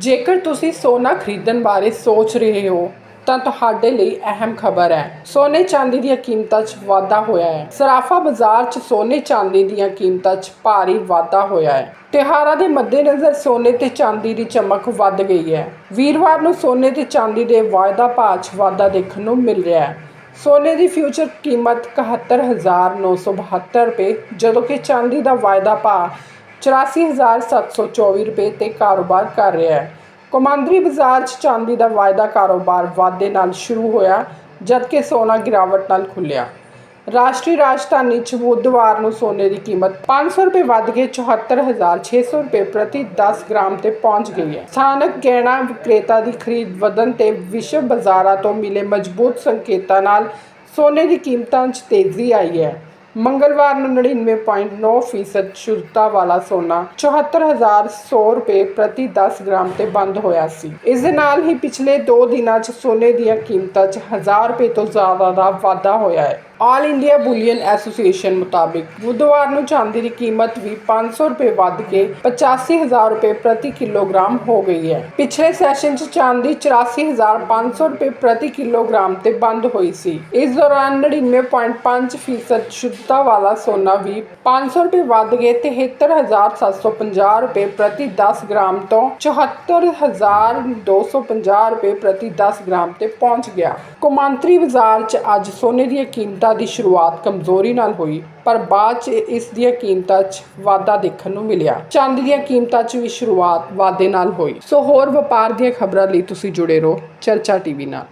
ਜੇਕਰ ਤੁਸੀਂ ਸੋਨਾ ਖਰੀਦਣ ਬਾਰੇ ਸੋਚ ਰਹੇ ਹੋ, ਤਾਂ ਤੁਹਾਡੇ ਲਈ ਅਹਿਮ ਖਬਰ ਹੈ। ਸੋਨੇ ਚਾਂਦੀ ਦੀਆਂ ਕੀਮਤਾਂ 'ਚ ਵਾਧਾ ਹੋਇਆ ਹੈ। ਸਰਾਫਾ ਬਾਜ਼ਾਰ 'ਚ ਸੋਨੇ ਚਾਂਦੀ ਦੀਆਂ ਕੀਮਤਾਂ 'ਚ ਭਾਰੀ ਵਾਧਾ ਹੋਇਆ ਹੈ। ਤਿਉਹਾਰਾਂ ਦੇ ਮੱਦੇਨਜ਼ਰ ਸੋਨੇ ਤੇ ਚਾਂਦੀ ਦੀ ਚਮਕ ਵੱਧ ਗਈ ਹੈ। ਵੀਰਵਾਰ ਨੂੰ ਸੋਨੇ ਤੇ ਚਾਂਦੀ ਦੇ ਵਾਅਦਾ ਭਾਅ 'ਚ ਵਾਧਾ ਦੇਖਣ ਨੂੰ ਮਿਲ ਰਿਹਾ ਹੈ। ਸੋਨੇ ਦੀ ਫਿਊਚਰ ਕੀਮਤ 71972 ਰੁਪਏ, ਜਦੋਂ ਕਿ ਚਾਂਦੀ ਦਾ ਵਾਅਦਾ ਭਾਅ 84724 ਰੁਪਏ ਤੇ ਕਾਰੋਬਾਰ ਕਰ ਰਿਹਾ ਹੈ। ਕੌਮਾਂਦਰੀ ਬਾਜ਼ਾਰ 'ਚ ਚਾਂਦੀ ਦਾ ਵਾਅਦਾ ਕਾਰੋਬਾਰ ਵਾਧੇ ਨਾਲ ਸ਼ੁਰੂ ਹੋਇਆ, ਜਦਕਿ ਸੋਨਾ ਗਿਰਾਵਟ ਨਾਲ ਖੁੱਲਿਆ ਰਾਸ਼ਟਰੀ ਰਾਜਧਾਨੀ 'ਚ ਬੁੱਧਵਾਰ ਨੂੰ ਸੋਨੇ ਦੀ ਕੀਮਤ 500 ਰੁਪਏ ਵੱਧ ਕੇ 74600 ਰੁਪਏ ਪ੍ਰਤੀ 10 ਗ੍ਰਾਮ ਤੇ ਪਹੁੰਚ ਗਈ ਹੈ। ਸਥਾਨਕ ਗਹਿਣਾ ਵਿਕਰੇਤਾ ਦੀ ਖਰੀਦ ਵਧਣ ਤੇ ਵਿਸ਼ਵ ਬਾਜ਼ਾਰਾਂ ਤੋਂ ਮਿਲੇ ਮਜ਼ਬੂਤ ਸੰਕੇਤਾਂ ਨਾਲ ਸੋਨੇ ਦੀ ਕੀਮਤਾਂ 'ਚ ਤੇਜ਼ੀ ਆਈ ਹੈ। ਮੰਗਲਵਾਰ ਨੂੰ 99.9% ਸ਼ੁੱਧਤਾ ਵਾਲਾ ਸੋਨਾ 74100 ਰੁਪਏ ਪ੍ਰਤੀ 10 ਗ੍ਰਾਮ ਤੇ ਬੰਦ ਹੋਇਆ ਸੀ। ਇਸ ਦੇ ਨਾਲ ਹੀ ਪਿਛਲੇ 2 ਦਿਨਾਂ 'ਚ ਸੋਨੇ ਦੀਆਂ ਕੀਮਤਾਂ 'ਚ 1000 ਰੁਪਏ ਤੋਂ ਜ਼ਿਆਦਾ ਦਾ ਵਾਧਾ ਹੋਇਆ ਹੈ। ਆਲ ਇੰਡੀਆ ਬੁਲੀਅਨ ਐਸੋਸੀਏਸ਼ਨ ਮੁਤਾਬਿਕ ਬੁੱਧਵਾਰ ਨੂੰ ਚਾਂਦੀ ਦੀ ਕੀਮਤ ਵੀ 500 ਰੁਪਏ ਵੱਧ ਕੇ 85000 ਰੁਪਏ ਪ੍ਰਤੀ ਕਿਲੋਗ੍ਰਾਮ ਹੋ ਗਈ ਹੈ। ਪਿਛਲੇ ਸੈਸ਼ਨ 'ਚ ਚਾਂਦੀ 84500 ਰੁਪਏ ਪ੍ਰਤੀ ਕਿਲੋਗ੍ਰਾਮ ਤੇ ਬੰਦ ਹੋਈ ਸੀ। ਇਸ ਦੌਰਾਨ 99.5% ਸ਼ੁੱਧਤਾ ਵਾਲਾ ਸੋਨਾ ਵੀ 500 ਰੁਪਏ ਵੱਧ ਕੇ 73750 ਰੁਪਏ ਪ੍ਰਤੀ 10 ਗ੍ਰਾਮ ਤੋਂ 74250 ਰੁਪਏ ਪ੍ਰਤੀ 10 ਗ੍ਰਾਮ ਤੇ ਪਹੁੰਚ ਗਿਆ। ਕੌਮਾਂਤਰੀ ਬਾਜ਼ਾਰ 'ਚ ਅੱਜ ਸੋਨੇ ਦੀਆਂ ਕੀਮਤਾਂ ਦੀ ਸ਼ੁਰੂਆਤ ਕਮਜ਼ੋਰੀ ਨਾਲ ਹੋਈ, ਪਰ ਬਾਅਦ 'ਚ ਇਸ ਦੀਆਂ ਕੀਮਤਾਂ 'ਚ ਵਾਧਾ ਦੇਖਣ ਨੂੰ ਮਿਲਿਆ। ਚੰਦ ਦੀਆਂ ਕੀਮਤਾਂ 'ਚ ਵੀ ਸ਼ੁਰੂਆਤ ਵਾਧੇ ਨਾਲ ਹੋਈ। ਸੋ ਹੋਰ ਵਪਾਰ ਦੀਆਂ ਖਬਰਾਂ ਲਈ ਤੁਸੀਂ ਜੁੜੇ ਰਹੋ ਚਰਚਾ ਟੀਵੀ ਨਾਲ।